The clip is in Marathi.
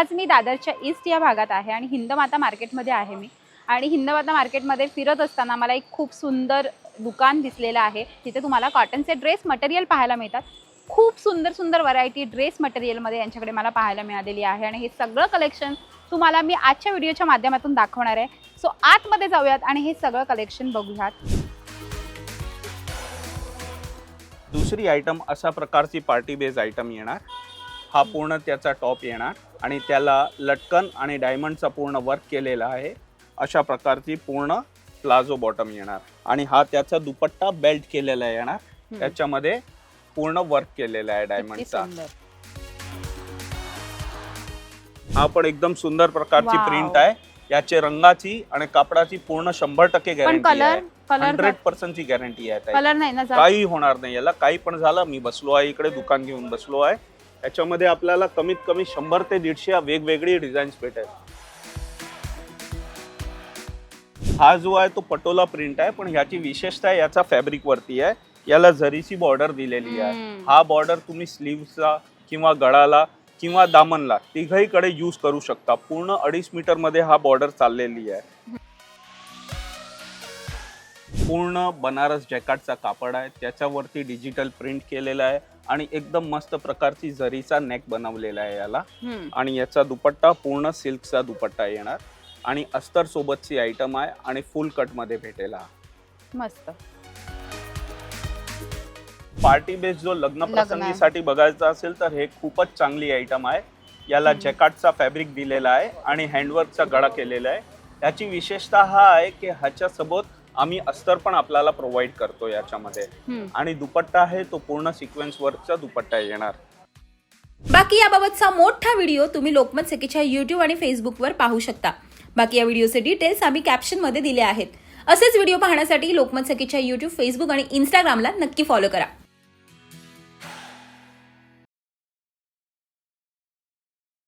आज मी दादरच्या ईस्ट या भागात आहे आणि हिंदमाता मार्केटमध्ये आहे मी. आणि हिंदमाता मार्केटमध्ये फिरत असताना मला एक खूप सुंदर दुकान दिसलेलं आहे. तिथे तुम्हाला कॉटनचे ड्रेस मटेरियल पाहायला मिळतात. खूप सुंदर सुंदर व्हरायटी ड्रेस मटेरियलमध्ये यांच्याकडे मला पाहायला मिळालेली आहे. आणि हे सगळं कलेक्शन तुम्हाला मी आजच्या व्हिडिओच्या माध्यमातून दाखवणार आहे. सो आतमध्ये जाऊयात आणि हे सगळं कलेक्शन बघूयात. दुसरी आयटम अशा प्रकारची पार्टी बेज आयटम येणार. हा पूर्ण त्याचा टॉप येणार आणि त्याला लटकन आणि डायमंडचा पूर्ण वर्क केलेला आहे. अशा प्रकारची पूर्ण प्लाझो बॉटम येणार. आणि हा त्याचा दुपट्टा बेल्ट केलेला येणार. त्याच्यामध्ये पूर्ण वर्क केलेला आहे डायमंडचा. हा पण एकदम सुंदर प्रकारची. प्रिंट आहे. याचे रंगाची आणि कापडाची पूर्ण शंभर टक्के गॅरंटी आहे. हंड्रेड पर्सेंटची गॅरंटी आहे? काही होणार नाही. याला काही पण झालं मी बसलो आहे इकडे दुकान घेऊन बसलो आहे. याच्यामध्ये आपल्याला कमीत कमी शंभर ते दीडशे वेगवेगळी डिझाईन्स भेटेल. हा जो आहे तो पटोला प्रिंट आहे पण ह्याची विशेषता याचा फॅब्रिक वरती आहे. याला जरीची बॉर्डर दिलेली आहे. हा बॉर्डर तुम्ही स्लीव्हचा किंवा गळाला किंवा दामनला तिघहीकडे यूज करू शकता. पूर्ण अडीच मीटरमध्ये हा बॉर्डर चाललेली आहे. पूर्ण बनारस जॅकेटचा कापड आहे. त्याच्यावरती डिजिटल प्रिंट केलेला आहे. आणि एकदम मस्त प्रकारची जरीचा नेक बनवलेला आहे याला. आणि याचा दुपट्टा पूर्ण सिल्कचा दुपट्टा येणार आणि अस्तर सोबतची आयटम आहे आणि फुल कटमध्ये भेटेल हा मस्त पार्टी बेस जो लग्न. प्रसंगीसाठी बघायचा असेल तर हे खूपच चांगली आयटम आहे याला. जॅकेटचा फॅब्रिक दिलेला आहे आणि हँडवर्कचा गळा केलेला आहे याची विशेषता हा आहे की ह्याच्यासोबत आम्ही अस्तर पण आपल्याला प्रोव्हाइड करतो याच्यामध्ये. आणि दुपट्टा आहे तो पूर्ण सिक्वेन्स वर्कचा दुपट्टा येणार. बाकी याबाबतचा मोठा व्हिडिओ तुम्ही लोकमत सखीच्या युट्यूब आणि फेसबुकवर पाहू शकता. बाकी या व्हिडिओचे डिटेल्स आम्ही कॅप्शनमध्ये दिले आहेत. असेच व्हिडिओ पाहण्यासाठी लोकमत सखीच्या युट्यूब फेसबुक आणि इंस्टाग्रामला नक्की फॉलो करा.